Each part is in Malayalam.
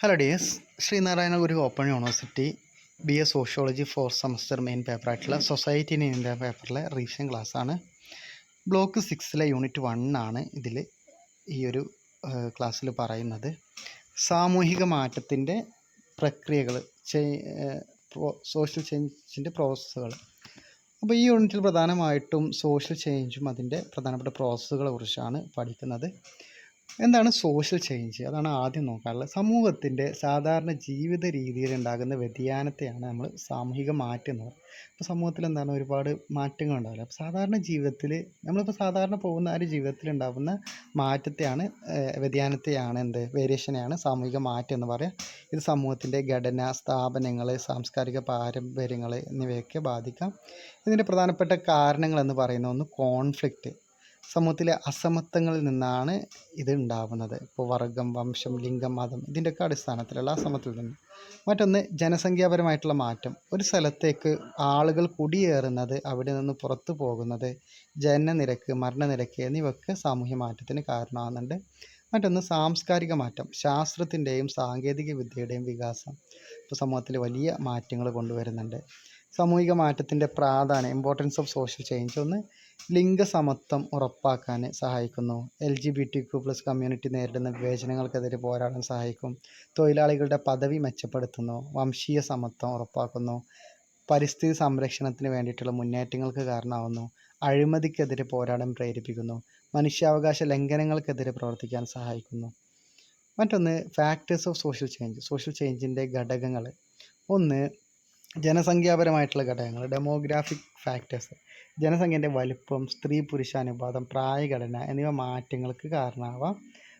Hello dears Sreenarayana Guru open university B A sociology four semester main പേപ്പറായിട്ടുള്ള society in India പേപ്പറിലെ റിവിഷൻ ആണ്. ബ്ലോക്ക് സിക്സിലെ യൂണിറ്റ് വൺ ആണ് ഇതിൽ ഈ ഒരു ക്ലാസ്സിൽ പറയുന്നത്. സാമൂഹിക മാറ്റത്തിന്റെ പ്രക്രിയകൾ സോഷ്യൽ ചേഞ്ചിന്റെ പ്രോസസ്സുകൾ അപ്പോൾ ഈ യൂണിറ്റിൽ പ്രധാനമായിട്ടും സോഷ്യൽ ചേഞ്ചും അതിന്റെ പ്രധാനപ്പെട്ട പ്രോസസ്സുകളെ കുറിച്ചാണ് പഠിക്കുന്നത്. എന്താണ് സോഷ്യൽ ചേഞ്ച് അതാണ് ആദ്യം നോക്കാറുള്ളത് സമൂഹത്തിന്റെ സാധാരണ ജീവിത രീതിയിൽ ഉണ്ടാകുന്ന വ്യതിയാനത്തെയാണ് നമ്മൾ സാമൂഹിക മാറ്റം എന്ന് പറയുന്നത്. അപ്പോൾ സമൂഹത്തിൽ എന്താണ് ഒരുപാട് മാറ്റങ്ങൾ ഉണ്ടാവില്ല അപ്പോൾ സാധാരണ ജീവിതത്തിൽ നമ്മളിപ്പോൾ സാധാരണ പോകുന്ന ആ ഒരു ജീവിതത്തിൽ ഉണ്ടാകുന്ന മാറ്റത്തെയാണ് വ്യതിയാനത്തെയാണ് എന്ത്? വേരിയേഷനെയാണ് സാമൂഹിക മാറ്റം എന്ന് പറയുക. ഇത് സമൂഹത്തിന്റെ ഘടന സ്ഥാപനങ്ങൾ സാംസ്കാരിക പാരമ്പര്യങ്ങൾ എന്നിവയൊക്കെ ബാധിക്കാം. ഇതിന്റെ പ്രധാനപ്പെട്ട കാരണങ്ങൾ എന്ന് പറയുന്ന ഒന്ന് കോൺഫ്ലിക്റ്റ് സമൂഹത്തിലെ അസമത്വങ്ങളിൽ നിന്നാണ് ഇത് ഉണ്ടാവുന്നത്. ഇപ്പോൾ വർഗം വംശം ലിംഗം മതം ഇതിന്റെയൊക്കെ അടിസ്ഥാനത്തിലുള്ള അസമത്വത്തിൽ നിന്ന്. മറ്റൊന്ന് ജനസംഖ്യാപരമായിട്ടുള്ള മാറ്റം. ഒരു സ്ഥലത്തേക്ക് ആളുകൾ കുടിയേറുന്നത് അവിടെ നിന്ന് പുറത്തു പോകുന്നത് ജനനനിരക്ക് മരണനിരക്ക് എന്നിവയൊക്കെ സാമൂഹ്യ മാറ്റത്തിന് കാരണമാകുന്നുണ്ട്. മറ്റൊന്ന് സാംസ്കാരിക മാറ്റം. ശാസ്ത്രത്തിന്റെയും സാങ്കേതിക വിദ്യയുടെയും വികാസം ഇപ്പോൾ സമൂഹത്തിൽ വലിയ മാറ്റങ്ങൾ കൊണ്ടുവരുന്നുണ്ട്. സാമൂഹിക മാറ്റത്തിന്റെ പ്രാധാന്യം ഇമ്പോർട്ടൻസ് ഓഫ് സോഷ്യൽ ചേഞ്ച് ഒന്ന് ലിംഗസമത്വം ഉറപ്പാക്കാൻ സഹായിക്കുന്നു. L G B T Q plus community നേരിടുന്ന വിവേചനങ്ങൾക്കെതിരെ പോരാടാൻ സഹായിക്കും. തൊഴിലാളികളുടെ പദവി മെച്ചപ്പെടുത്തുന്നു. വംശീയ സമത്വം ഉറപ്പാക്കുന്നു. പരിസ്ഥിതി സംരക്ഷണത്തിന് വേണ്ടിയിട്ടുള്ള മുന്നേറ്റങ്ങൾക്ക് കാരണമാവുന്നു. അഴിമതിക്കെതിരെ പോരാടാൻ പ്രേരിപ്പിക്കുന്നു. മനുഷ്യാവകാശ ലംഘനങ്ങൾക്കെതിരെ പ്രവർത്തിക്കാൻ സഹായിക്കുന്നു. മറ്റൊന്ന് factors of social change social ചേഞ്ചിന്റെ ഘടകങ്ങൾ. ഒന്ന് ജനസംഖ്യാപരമായിട്ടുള്ള ഘടകങ്ങൾ ഡെമോഗ്രാഫിക് ഫാക്ടേഴ്സ് ജനസംഖ്യന്റെ വലുപ്പം സ്ത്രീ പുരുഷ അനുപാതം പ്രായഘടന എന്നിവ മാറ്റങ്ങൾക്ക് കാരണമാവാം.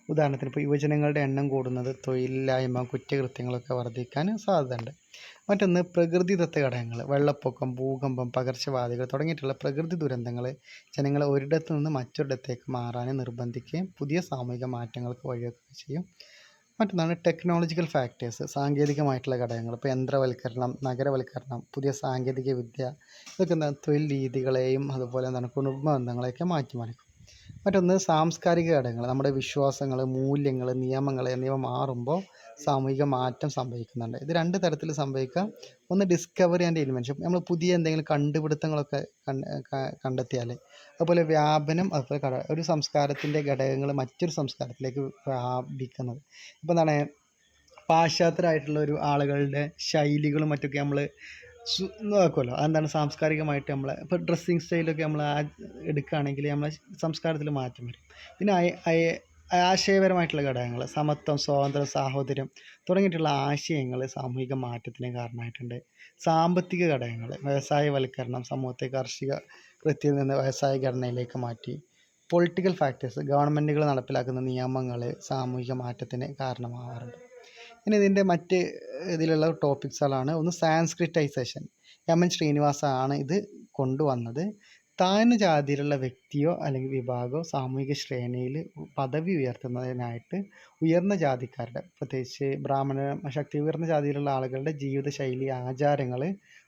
ഉദാഹരണത്തിന് ഇപ്പോൾ യുവജനങ്ങളുടെ എണ്ണം കൂടുന്നത് തൊഴിലില്ലായ്മ കുറ്റകൃത്യങ്ങളൊക്കെ വർദ്ധിക്കാൻ സാധ്യതയുണ്ട്. മറ്റൊന്ന് പ്രകൃതിദത്ത ഘടകങ്ങൾ വെള്ളപ്പൊക്കം ഭൂകമ്പം പകർച്ചവ്യാധികൾ തുടങ്ങിയിട്ടുള്ള പ്രകൃതി ദുരന്തങ്ങൾ ജനങ്ങളെ ഒരിടത്തു നിന്ന് മറ്റൊരിടത്തേക്ക് മാറാൻ നിർബന്ധിക്കുകയും പുതിയ സാമൂഹിക മാറ്റങ്ങൾക്ക് വഴിവെക്കുകയും ചെയ്യും. മറ്റൊന്നാണ് ടെക്നോളജിക്കൽ ഫാക്ടേഴ്സ് സാങ്കേതികമായിട്ടുള്ള ഘടകങ്ങൾ ഇപ്പോൾ യന്ത്രവൽക്കരണം നഗരവൽക്കരണം പുതിയ സാങ്കേതിക വിദ്യ ഇതൊക്കെ എന്താണ് തൊഴിൽ രീതികളെയും അതുപോലെ എന്താണ് കുടുംബ ബന്ധങ്ങളെയൊക്കെ മാറ്റിമറിക്കും. മറ്റൊന്ന് സാംസ്കാരിക ഘടകങ്ങൾ നമ്മുടെ വിശ്വാസങ്ങൾ മൂല്യങ്ങൾ നിയമങ്ങൾ എന്നിവ മാറുമ്പോൾ സാമൂഹിക മാറ്റം സംഭവിക്കുന്നുണ്ട്. ഇത് രണ്ട് തരത്തിൽ സംഭവിക്കാം. ഒന്ന് ഡിസ്കവറി ആൻഡ് ഇൻവെൻഷൻ നമ്മൾ പുതിയ എന്തെങ്കിലും കണ്ടുപിടുത്തങ്ങളൊക്കെ കണ്ടെത്തിയാൽ അതുപോലെ വ്യാപനം അതുപോലെ കട ഒരു സംസ്കാരത്തിന്റെ ഘടകങ്ങൾ മറ്റൊരു സംസ്കാരത്തിലേക്ക് വ്യാപിക്കുന്നത്. ഇപ്പോൾ എന്താണ് പാശ്ചാത്യരായിട്ടുള്ള ഒരു ആളുകളുടെ ശൈലികളും മറ്റൊക്കെ നമ്മൾ നോക്കുമല്ലോ അതെന്താണ് സാംസ്കാരികമായിട്ട് നമ്മൾ ഇപ്പോൾ ഡ്രസ്സിങ് സ്റ്റൈലൊക്കെ നമ്മൾ എടുക്കുകയാണെങ്കിൽ നമ്മളെ സംസ്കാരത്തിൽ മാറ്റം വരും. പിന്നെ ആശയപരമായിട്ടുള്ള ഘടകങ്ങൾ സമത്വം സ്വാതന്ത്ര്യം സാഹോദര്യം തുടങ്ങിയിട്ടുള്ള ആശയങ്ങൾ സാമൂഹിക മാറ്റത്തിന് കാരണമായിട്ടുണ്ട്. സാമ്പത്തിക ഘടകങ്ങൾ വ്യവസായവൽക്കരണം സമൂഹത്തെ കാർഷിക വൃത്തിയിൽ നിന്ന് വ്യവസായ ഘടനയിലേക്ക് മാറ്റി. പൊളിറ്റിക്കൽ ഫാക്ടേഴ്സ് ഗവൺമെന്റുകൾ നടപ്പിലാക്കുന്ന നിയമങ്ങൾ സാമൂഹിക മാറ്റത്തിന് കാരണമാവാറുണ്ട്. ഇനി ഇതിന്റെ മറ്റ് ഇതിലുള്ള ടോപ്പിക്സുകളാണ് ഒന്ന് സാൻസ്ക്രിറ്റൈസേഷൻ എം എൻ ശ്രീനിവാസാണ് ഇത് കൊണ്ടുവന്നത്. താഴ്ന്ന ജാതിയിലുള്ള വ്യക്തിയോ അല്ലെങ്കിൽ വിഭാഗമോ സാമൂഹിക ശ്രേണിയിൽ പദവി ഉയർത്തുന്നതിനായിട്ട് ഉയർന്ന ജാതിക്കാരുടെ പ്രത്യേകിച്ച് ബ്രാഹ്മണ ശക്തി ഉയർന്ന ജാതിയിലുള്ള ആളുകളുടെ ജീവിതശൈലി ആചാരങ്ങൾ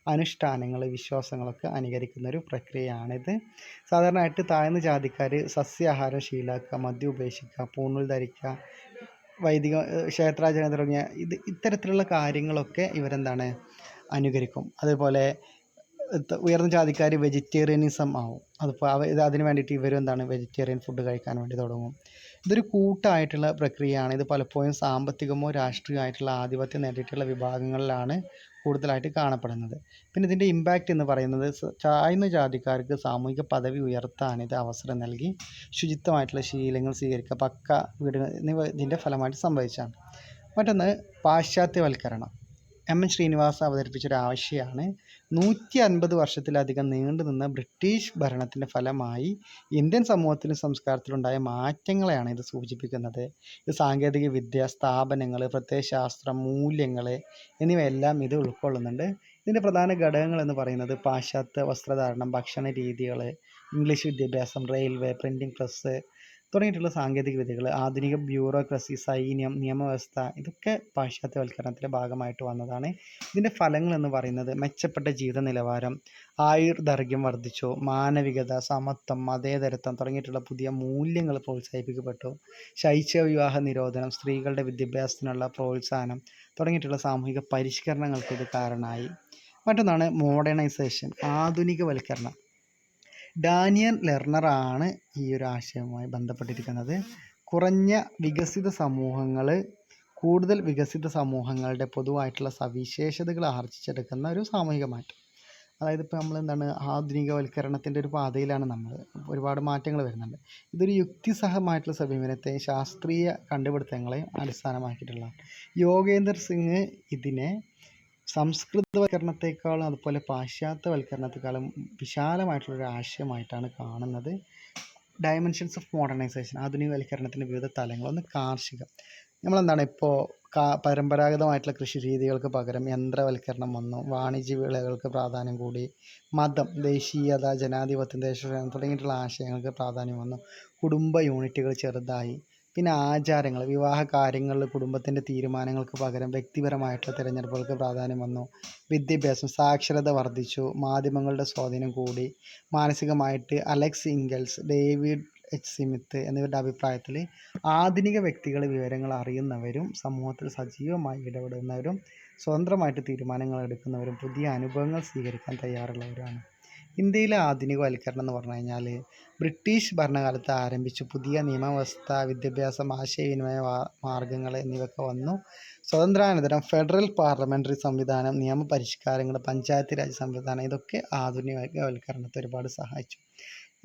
അനുഷ്ഠാനങ്ങൾ വിശ്വാസങ്ങളൊക്കെ അനുകരിക്കുന്ന ഒരു പ്രക്രിയയാണിത്. സാധാരണയായിട്ട് താഴ്ന്ന ജാതിക്കാർ സസ്യാഹാരം ശീലാക്കുക മദ്യം ഉപേക്ഷിക്കുക പൂണൂൽ ധരിക്കുക വൈദിക ക്ഷേത്രാചരണം തുടങ്ങിയ ഇത് ഇത്തരത്തിലുള്ള കാര്യങ്ങളൊക്കെ ഇവരെന്താണ് അനുകരിക്കും. അതേപോലെ ഉയർന്ന ജാതിക്കാർ വെജിറ്റേറിയനിസം ആവും. അതിപ്പോൾ അവ ഇത് അതിന് വേണ്ടിയിട്ട് ഇവരും എന്താണ് വെജിറ്റേറിയൻ ഫുഡ് കഴിക്കാൻ വേണ്ടി തുടങ്ങും. ഇതൊരു കൂട്ടായിട്ടുള്ള പ്രക്രിയയാണ്. ഇത് പലപ്പോഴും സാമ്പത്തികമോ രാഷ്ട്രീയമായിട്ടുള്ള ആധിപത്യം നേടിയിട്ടുള്ള വിഭാഗങ്ങളിലാണ് കൂടുതലായിട്ട് കാണപ്പെടുന്നത്. പിന്നെ ഇതിന്റെ ഇമ്പാക്റ്റ് എന്ന് പറയുന്നത് താഴ്ന്ന ജാതിക്കാർക്ക് സാമൂഹിക പദവി ഉയർത്താൻ ഇത് അവസരം നൽകി ശുചിത്വമായിട്ടുള്ള ശീലങ്ങൾ സ്വീകരിക്കുക പക്ക വീടുകൾ എന്നിവ ഇതിന്റെ ഫലമായിട്ട് സംഭവിച്ചാണ് മറ്റൊന്ന് പാശ്ചാത്യവൽക്കരണം. എം എൻ ശ്രീനിവാസ അവതരിപ്പിച്ച ഒരു ആശയമാണ് നൂറ്റി അൻപത് വർഷത്തിലധികം നീണ്ടു നിന്ന ബ്രിട്ടീഷ് ഭരണത്തിന്റെ ഫലമായി ഇന്ത്യൻ സമൂഹത്തിലും സംസ്കാരത്തിലുണ്ടായ മാറ്റങ്ങളെയാണ് ഇത് സൂചിപ്പിക്കുന്നത്. ഇത് സാങ്കേതിക വിദ്യ സ്ഥാപനങ്ങൾ പ്രത്യയശാസ്ത്രം മൂല്യങ്ങൾ എന്നിവയെല്ലാം ഇത് ഉൾക്കൊള്ളുന്നുണ്ട്. ഇതിന്റെ പ്രധാന ഘടകങ്ങൾ എന്ന് പറയുന്നത് പാശ്ചാത്യ വസ്ത്രധാരണം ഭക്ഷണ രീതികൾ ഇംഗ്ലീഷ് വിദ്യാഭ്യാസം റെയിൽവേ പ്രിന്റിംഗ് പ്രസ് തുടങ്ങിയിട്ടുള്ള സാങ്കേതിക വിദ്യകൾ ആധുനിക ബ്യൂറോക്രസി സൈന്യം നിയമവ്യവസ്ഥ ഇതൊക്കെ പാശ്ചാത്യവൽക്കരണത്തിന്റെ ഭാഗമായിട്ട് വന്നതാണ്. ഇതിന്റെ ഫലങ്ങൾ എന്ന് പറയുന്നത് മെച്ചപ്പെട്ട ജീവിത നിലവാരം ആയുർദൈർഘ്യം വർദ്ധിച്ചു മാനവികത സമത്വം മതേതരത്വം തുടങ്ങിയിട്ടുള്ള പുതിയ മൂല്യങ്ങൾ പ്രോത്സാഹിപ്പിക്കപ്പെട്ടു. ശൈശവ വിവാഹ നിരോധനം സ്ത്രീകളുടെ വിദ്യാഭ്യാസത്തിനുള്ള പ്രോത്സാഹനം തുടങ്ങിയിട്ടുള്ള സാമൂഹിക പരിഷ്കരണങ്ങൾക്ക് ഇത് കാരണമായി. മറ്റൊന്നാണ് മോഡേണൈസേഷൻ ആധുനികവൽക്കരണം. ഡാനിയൽ ലെർണറാണ് ഈ ഒരു ആശയവുമായി ബന്ധപ്പെട്ടിരിക്കുന്നത്. കുറഞ്ഞ വികസിത സമൂഹങ്ങൾ കൂടുതൽ വികസിത സമൂഹങ്ങളുടെ പൊതുവായിട്ടുള്ള സവിശേഷതകൾ ആർജിച്ചെടുക്കുന്ന ഒരു സാമൂഹിക മാറ്റം. അതായത് ഇപ്പോൾ നമ്മൾ എന്താണ് ആധുനികവൽക്കരണത്തിന്റെ ഒരു പാതയിലാണ് നമ്മൾ ഒരുപാട് മാറ്റങ്ങൾ വരുന്നുണ്ട്. ഇതൊരു യുക്തിസഹമായിട്ടുള്ള സമീപനത്തെ ശാസ്ത്രീയ കണ്ടുപിടുത്തങ്ങളെ അടിസ്ഥാനമാക്കിയിട്ടുള്ളതാണ്. യോഗേന്ദർ സിംഗ് ഇതിനെ സംസ്കൃതവൽക്കരണത്തെക്കാളും അതുപോലെ പാശ്ചാത്യവൽക്കരണത്തെക്കാളും വിശാലമായിട്ടുള്ളൊരു ആശയമായിട്ടാണ് കാണുന്നത്. ഡയമെൻഷൻസ് ഓഫ് മോഡേണൈസേഷൻ ആധുനികവൽക്കരണത്തിന്റെ വിവിധ തലങ്ങൾ. ഒന്ന് കാർഷികം. നമ്മളെന്താണ് ഇപ്പോൾ കാ പരമ്പരാഗതമായിട്ടുള്ള കൃഷി രീതികൾക്ക് പകരം യന്ത്രവൽക്കരണം വന്നു. വാണിജ്യ വിളകൾക്ക് പ്രാധാന്യം കൂടി. മതം ദേശീയത ജനാധിപത്യം ദേശസ്നേഹം തുടങ്ങിയിട്ടുള്ള ആശയങ്ങൾക്ക് പ്രാധാന്യം വന്നു. കുടുംബ യൂണിറ്റുകൾ ചെറുതായി. പിന്നെ ആചാരങ്ങൾ വിവാഹ കാര്യങ്ങളിൽ കുടുംബത്തിന്റെ തീരുമാനങ്ങൾക്ക് പകരം വ്യക്തിപരമായിട്ടുള്ള തിരഞ്ഞെടുപ്പുകൾക്ക് പ്രാധാന്യം വന്നു. വിദ്യാഭ്യാസം സാക്ഷരത വർദ്ധിച്ചു. മാധ്യമങ്ങളുടെ സ്വാധീനം കൂടി. മാനസികമായിട്ട് Alex Inkeles David H Smith എന്നിവരുടെ അഭിപ്രായത്തിൽ ആധുനിക വ്യക്തികൾ വിവരങ്ങൾ അറിയുന്നവരും സമൂഹത്തിൽ സജീവമായി ഇടപെടുന്നവരും സ്വതന്ത്രമായിട്ട് തീരുമാനങ്ങൾ എടുക്കുന്നവരും പുതിയ അനുഭവങ്ങൾ സ്വീകരിക്കാൻ തയ്യാറുള്ളവരാണ്. ഇന്ത്യയിലെ ആധുനികവൽക്കരണം എന്ന് പറഞ്ഞു കഴിഞ്ഞാൽ ബ്രിട്ടീഷ് ഭരണകാലത്ത് ആരംഭിച്ച പുതിയ നിയമവ്യവസ്ഥ വിദ്യാഭ്യാസം ആശയവിനിമയ മാർഗങ്ങൾ എന്നിവയൊക്കെ വന്നു. സ്വതന്ത്രാനന്തരം ഫെഡറൽ പാർലമെന്ററി സംവിധാനം നിയമപരിഷ്കാരങ്ങൾ പഞ്ചായത്ത് രാജ് സംവിധാനം ഇതൊക്കെ ആധുനികവൽക്കരണത്തെ ഒരുപാട് സഹായിച്ചു.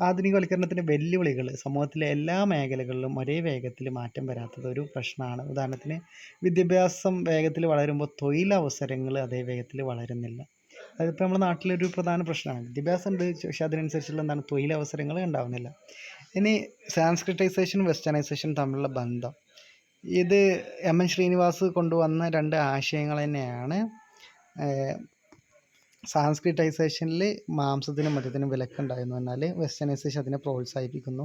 ആധുനികവൽക്കരണത്തിന്റെ വെല്ലുവിളികൾ സമൂഹത്തിലെ എല്ലാ മേഖലകളിലും ഒരേ വേഗത്തിൽ മാറ്റം വരാത്തത് ഒരു പ്രശ്നമാണ്. ഉദാഹരണത്തിന് വിദ്യാഭ്യാസം വേഗത്തിൽ വളരുമ്പോൾ തൊഴിലവസരങ്ങൾ അതേ വേഗത്തിൽ വളരുന്നില്ല. അതിപ്പോൾ നമ്മുടെ നാട്ടിലൊരു പ്രധാന പ്രശ്നമാണ്. വിദ്യാഭ്യാസം ഉണ്ട് പക്ഷെ അതിനനുസരിച്ചുള്ള എന്താണ് തൊഴിലവസരങ്ങൾ ഉണ്ടാവുന്നില്ല. ഇനി സാൻസ്ക്രിറ്റൈസേഷൻ വെസ്റ്റേണൈസേഷൻ തമ്മിലുള്ള ബന്ധം. ഇത് എം എൻ ശ്രീനിവാസ് കൊണ്ടുവന്ന രണ്ട് ആശയങ്ങൾ തന്നെയാണ്. സാൻസ്ക്രിറ്റൈസേഷനിൽ മാംസത്തിനും മദ്യത്തിനും വിലക്കുണ്ടായിരുന്നു. എന്നാൽ വെസ്റ്റേണൈസേഷൻ അതിനെ പ്രോത്സാഹിപ്പിക്കുന്നു.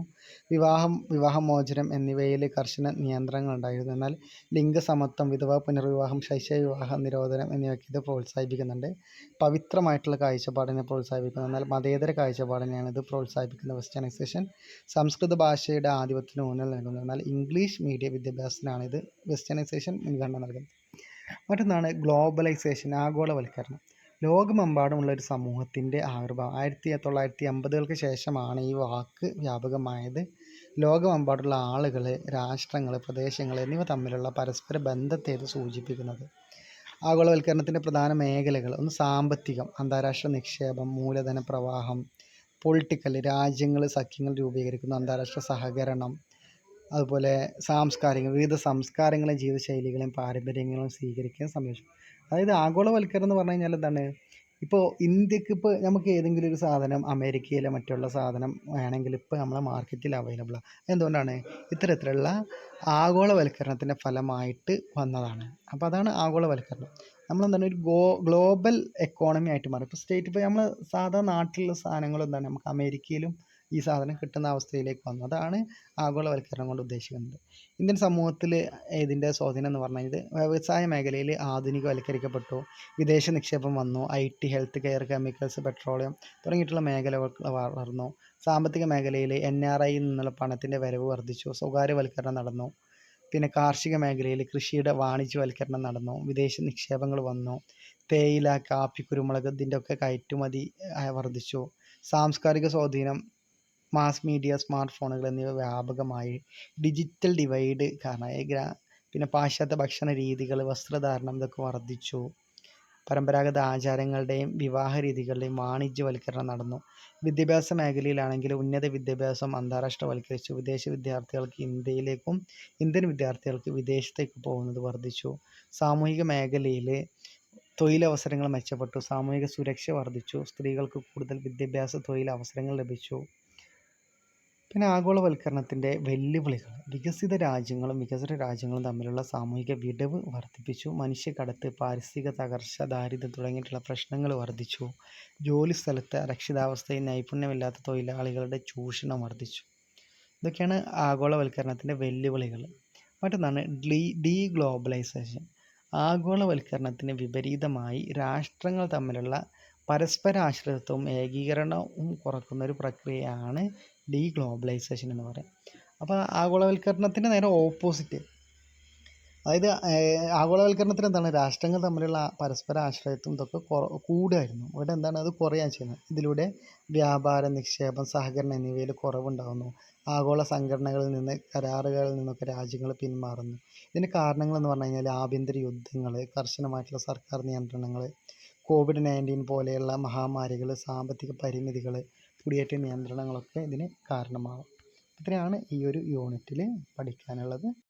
വിവാഹം വിവാഹമോചനം എന്നിവയിൽ കർശന നിയന്ത്രണങ്ങൾ ഉണ്ടായിരുന്നു എന്നാൽ ലിംഗസമത്വം വിധവ പുനർവിവാഹം ശൈശവ വിവാഹ നിരോധനം എന്നിവയ്ക്ക് ഇത് പ്രോത്സാഹിപ്പിക്കുന്നുണ്ട്. പവിത്രമായിട്ടുള്ള കാഴ്ചപ്പാടിനെ പ്രോത്സാഹിപ്പിക്കുന്നു. എന്നാൽ മതേതര കാഴ്ചപ്പാടിനെയാണ് ഇത് പ്രോത്സാഹിപ്പിക്കുന്നത് വെസ്റ്റേണൈസേഷൻ. സംസ്കൃത ഭാഷയുടെ ആധിപത്യത്തിന് ഊന്നൽ നൽകുന്നു. എന്നാൽ ഇംഗ്ലീഷ് മീഡിയ വിദ്യാഭ്യാസത്തിനാണ് ഇത് വെസ്റ്റേണൈസേഷൻ മുൻഗണന നൽകുന്നത്. മറ്റൊന്നാണ് ഗ്ലോബലൈസേഷൻ ആഗോളവൽക്കരണം. ലോകമെമ്പാടുമുള്ള ഒരു സമൂഹത്തിന്റെ ആവിർഭാവം. ആയിരത്തി തൊള്ളായിരത്തി അമ്പതുകൾക്ക് ശേഷമാണ് ഈ വാക്ക് വ്യാപകമായത്. ലോകമെമ്പാടുള്ള ആളുകൾ രാഷ്ട്രങ്ങൾ പ്രദേശങ്ങൾ എന്നിവ തമ്മിലുള്ള പരസ്പര ബന്ധത്തെ ഇത് സൂചിപ്പിക്കുന്നത്? ആഗോളവൽക്കരണത്തിന്റെ പ്രധാന മേഖലകൾ ഒന്ന് സാമ്പത്തികം അന്താരാഷ്ട്ര നിക്ഷേപം മൂലധന പ്രവാഹം പൊളിറ്റിക്കൽ രാജ്യങ്ങൾ സഖ്യങ്ങൾ രൂപീകരിക്കുന്ന അന്താരാഷ്ട്ര സഹകരണം അതുപോലെ സാംസ്കാരിക വിവിധ സംസ്കാരങ്ങളെയും ജീവിതശൈലികളെയും പാരമ്പര്യങ്ങളും സ്വീകരിക്കുന്ന സംരക്ഷിക്കും അതായത് ആഗോളവൽക്കരണം എന്ന് പറഞ്ഞു കഴിഞ്ഞാൽ എന്താണ്? ഇപ്പോൾ ഇന്ത്യയ്ക്ക് ഇപ്പോൾ നമുക്ക് ഏതെങ്കിലും ഒരു സാധനം അമേരിക്കയിലെ മറ്റുള്ള സാധനം വേണമെങ്കിൽ ഇപ്പോൾ നമ്മളെ മാർക്കറ്റിൽ അവൈലബിളാണ് എന്തുകൊണ്ടാണ്? ഇത്തരത്തിലുള്ള ആഗോളവൽക്കരണത്തിന്റെ ഫലമായിട്ട് വന്നതാണ്. അപ്പോൾ അതാണ് ആഗോളവൽക്കരണം. നമ്മളെന്താണ് ഒരു ഗോ ഗ്ലോബൽ എക്കോണമി ആയിട്ട് മാറി. ഇപ്പോൾ സ്റ്റേറ്റ് ഇപ്പോൾ നമ്മൾ സാധാ നാട്ടിലുള്ള സാധനങ്ങൾ എന്താണ്? നമുക്ക് അമേരിക്കയിലും ഈ സാധനം കിട്ടുന്ന അവസ്ഥയിലേക്ക് വന്നു. അതാണ് ആഗോളവൽക്കരണം കൊണ്ട് ഉദ്ദേശിക്കുന്നത്. ഇന്ത്യൻ സമൂഹത്തിൽ ഇതിന്റെ സ്വാധീനം എന്ന് പറഞ്ഞു കഴിഞ്ഞാൽ വ്യവസായ മേഖലയിൽ ആധുനികവൽക്കരിക്കപ്പെട്ടു. വിദേശ നിക്ഷേപം വന്നു. I T health care chemicals petroleum തുടങ്ങിയിട്ടുള്ള മേഖലകൾ വളർന്നു. സാമ്പത്തിക മേഖലയിൽ എൻ ആർ ഐയിൽ നിന്നുള്ള പണത്തിന്റെ വരവ് വർദ്ധിച്ചു. സ്വകാര്യവൽക്കരണം നടന്നു. പിന്നെ കാർഷിക മേഖലയിൽ കൃഷിയുടെ വാണിജ്യവൽക്കരണം നടന്നു. വിദേശ നിക്ഷേപങ്ങൾ വന്നു. തേയില കാപ്പി കുരുമുളക് ഇതിന്റെ ഒക്കെ കയറ്റുമതി വർദ്ധിച്ചു. സാംസ്കാരിക സ്വാധീനം മാസ് മീഡിയ സ്മാർട്ട് ഫോണുകൾ എന്നിവ വ്യാപകമായി ഡിജിറ്റൽ ഡിവൈഡ് കാരണമായി. ഗ്രാ പിന്നെ പാശ്ചാത്യ ഭക്ഷണ രീതികൾ വസ്ത്രധാരണം ഇതൊക്കെ വർദ്ധിച്ചു. പരമ്പരാഗത ആചാരങ്ങളുടെയും വിവാഹ രീതികളുടെയും വാണിജ്യവൽക്കരണം നടന്നു. വിദ്യാഭ്യാസ മേഖലയിലാണെങ്കിൽ ഉന്നത വിദ്യാഭ്യാസം അന്താരാഷ്ട്രവൽക്കരിച്ചു. വിദേശ വിദ്യാർത്ഥികൾക്ക് ഇന്ത്യയിലേക്കും ഇന്ത്യൻ വിദ്യാർത്ഥികൾക്ക് വിദേശത്തേക്ക് പോകുന്നത് വർദ്ധിച്ചു. സാമൂഹിക മേഖലയിൽ തൊഴിലവസരങ്ങൾ മെച്ചപ്പെട്ടു. സാമൂഹിക സുരക്ഷ വർദ്ധിച്ചു. സ്ത്രീകൾക്ക് കൂടുതൽ വിദ്യാഭ്യാസ തൊഴിലവസരങ്ങൾ ലഭിച്ചു. പിന്നെ ആഗോളവൽക്കരണത്തിന്റെ വെല്ലുവിളികൾ. വികസിത രാജ്യങ്ങളും വികസിത രാജ്യങ്ങളും തമ്മിലുള്ള സാമൂഹിക വിടവ് വർദ്ധിപ്പിച്ചു. മനുഷ്യക്കടത്ത് പാരിസ്ഥിതിക തകർച്ച ദാരിദ്ര്യം തുടങ്ങിയിട്ടുള്ള പ്രശ്നങ്ങൾ വർദ്ധിച്ചു. ജോലി സ്ഥലത്ത് അരക്ഷിതാവസ്ഥയിൽ നൈപുണ്യമില്ലാത്ത തൊഴിലാളികളുടെ ചൂഷണം വർദ്ധിച്ചു. ഇതൊക്കെയാണ് ആഗോളവൽക്കരണത്തിന്റെ വെല്ലുവിളികൾ. മറ്റൊന്നാണ് ഡീ ഡീ ഗ്ലോബലൈസേഷൻ ആഗോളവൽക്കരണത്തിന് വിപരീതമായി രാഷ്ട്രങ്ങൾ തമ്മിലുള്ള പരസ്പരാശ്രിതത്വവും ഏകീകരണവും കുറക്കുന്ന ഒരു പ്രക്രിയയാണ് ഡീ ഗ്ലോബലൈസേഷൻ എന്ന് പറയാം. അപ്പോൾ ആഗോളവൽക്കരണത്തിന്റെ നേരെ ഓപ്പോസിറ്റ്. അതായത് ആഗോളവൽക്കരണത്തിന് എന്താണ്? രാഷ്ട്രങ്ങൾ തമ്മിലുള്ള പരസ്പര ആശ്രയത്വം ഇതൊക്കെ കൂടുമായിരുന്നു. ഇവിടെ എന്താണ്? അത് കുറയാൻ ചെയ്യുന്നത്. ഇതിലൂടെ വ്യാപാര നിക്ഷേപം സഹകരണം എന്നിവയിൽ കുറവുണ്ടാകുന്നു ആഗോള സംഘടനകളിൽ നിന്ന് കരാറുകളിൽ നിന്നൊക്കെ രാജ്യങ്ങൾ പിന്മാറുന്നു. ഇതിന് കാരണങ്ങൾ എന്ന് പറഞ്ഞു കഴിഞ്ഞാൽ ആഭ്യന്തര യുദ്ധങ്ങൾ കർശനമായിട്ടുള്ള സർക്കാർ നിയന്ത്രണങ്ങൾ കോവിഡ് നയന്റീൻ പോലെയുള്ള മഹാമാരികൾ സാമ്പത്തിക പരിമിതികൾ കുടിയേറ്റ നിയന്ത്രണങ്ങളൊക്കെ ഇതിന് കാരണമാകും ഇത്രയാണ് ഈ ഒരു യൂണിറ്റിൽ പഠിക്കാനുള്ളത്.